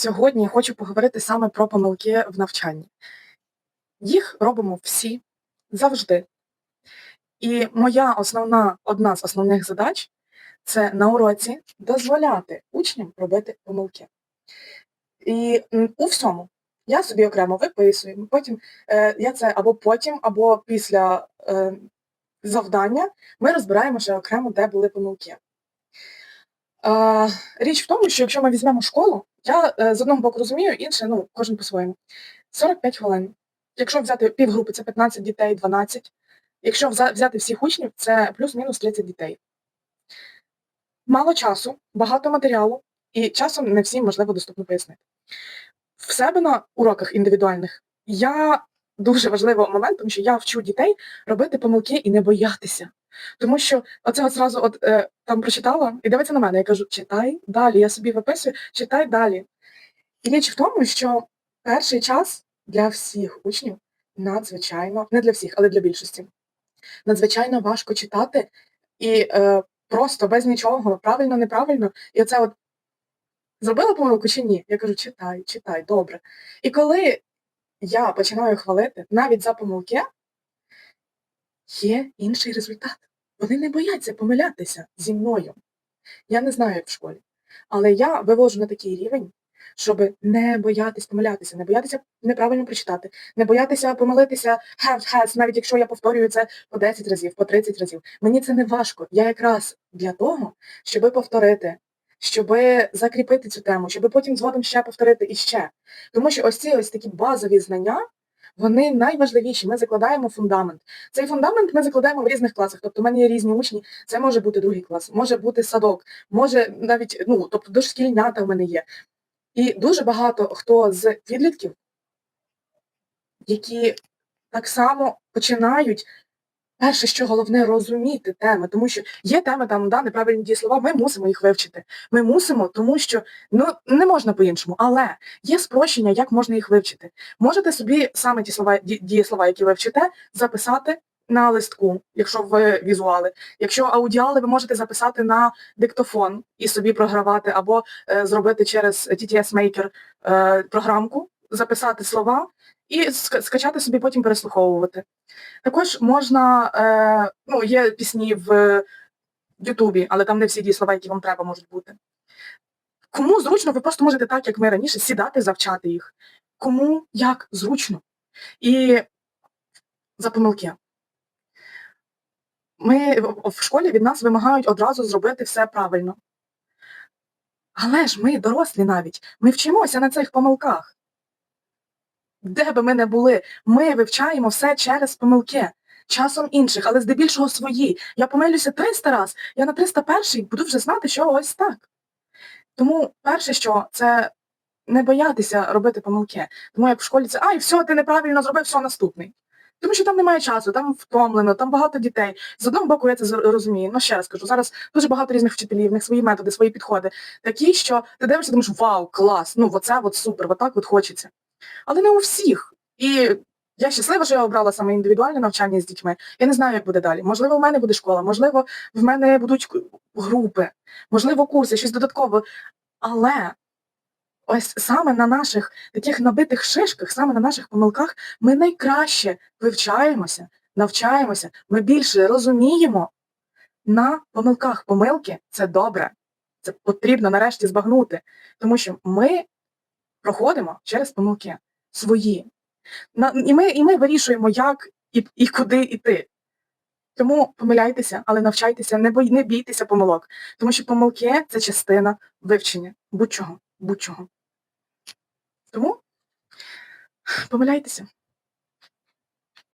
Сьогодні хочу поговорити саме про помилки в навчанні. Їх робимо всі завжди. І моя основна, одна з основних задач це на уроці дозволяти учням робити помилки. І у всьому я собі окремо виписую, потім е, я це або потім, або після е, завдання ми розбираємо ще окремо, де були помилки. Річ в тому, що якщо ми візьмемо школу, я е, з одного боку розумію, інше, ну, кожен по-своєму. 45 хвилин. Якщо взяти півгрупи, це 15 дітей, 12. Якщо взяти всіх учнів, це плюс-мінус 30 дітей. Мало часу, багато матеріалу, і часом не всім можливо доступно пояснити. В себе на уроках індивідуальних я дуже важливий момент, тому що я вчу дітей робити помилки і не боятися. Тому що оце от зразу от, е, там прочитала і дивиться на мене. Я кажу, читай далі. Я собі виписую, читай далі. І річ в тому, що перший час для всіх учнів надзвичайно, не для всіх, але для більшості, надзвичайно важко читати і е, просто без нічого, правильно, неправильно. І оце от зробила помилку чи ні? Я кажу, читай, читай, добре. І коли я починаю хвалити навіть за помилки, є інший результат. Вони не бояться помилятися зі мною. Я не знаю, як в школі. Але я вивожу на такий рівень, щоб не боятись помилятися, не боятися неправильно прочитати, не боятися помилитися have, has, навіть якщо я повторюю це по 10 разів, по 30 разів. Мені це не важко. Я якраз для того, щоб повторити, щоб закріпити цю тему, щоб потім згодом ще повторити і ще. Тому що ось ці ось такі базові знання, вони найважливіші. Ми закладаємо фундамент. Цей фундамент ми закладаємо в різних класах. Тобто в мене є різні учні, це може бути другий клас, може бути садок, може навіть, ну, тобто дошкільнята в мене є. І дуже багато хто з підлітків, які так само починають, перше, що головне, розуміти теми, тому що є теми там, да, неправильні дієслова, ми мусимо їх вивчити. Ми мусимо, тому що ну не можна по-іншому, але є спрощення, як можна їх вивчити. Можете собі саме ті слова, ді- дієслова, які ви вчите, записати на листку, якщо ви візуали. Якщо аудіали, ви можете записати на диктофон і собі програвати, або е, зробити через TTS Maker е, програмку, записати слова і скачати собі, потім переслуховувати. Також можна, е, ну, є пісні в Ютубі, але там не всі дієслова, які вам треба, можуть бути. Кому зручно, ви просто можете так, як ми раніше, сідати, завчати їх. Кому як зручно. І за помилки. Ми в школі від нас вимагають одразу зробити все правильно. Але ж ми, дорослі навіть, ми вчимося на цих помилках. Де би ми не були, ми вивчаємо все через помилки. Часом інших, але здебільшого свої. Я помилюся 300 раз, я на 301 буду вже знати, що ось так. Тому перше, що це не боятися робити помилки. Тому як в школі це ай, все, ти неправильно зробив, все наступний. Тому що там немає часу, там втомлено, там багато дітей. З одного боку, я це розумію. Ну ще раз кажу, зараз дуже багато різних вчителів, в них свої методи, свої підходи. Такі, що ти дивишся, думаєш, вау, клас, ну оце от супер, отак от хочеться. Але не у всіх. І я щаслива, що я обрала саме індивідуальне навчання з дітьми. Я не знаю, як буде далі. Можливо, в мене буде школа, можливо, в мене будуть групи, можливо, курси, щось додаткове. Але ось саме на наших таких набитих шишках, саме на наших помилках, ми найкраще вивчаємося, навчаємося, ми більше розуміємо на помилках. Помилки це добре. Це потрібно нарешті збагнути, тому що ми проходимо через помилки свої. І, ми, і ми вирішуємо, як і, і куди йти. Тому помиляйтеся, але навчайтеся, не, бой, не бійтеся помилок, тому що помилки це частина вивчення будь-чого, будь-чого. Тому помиляйтеся.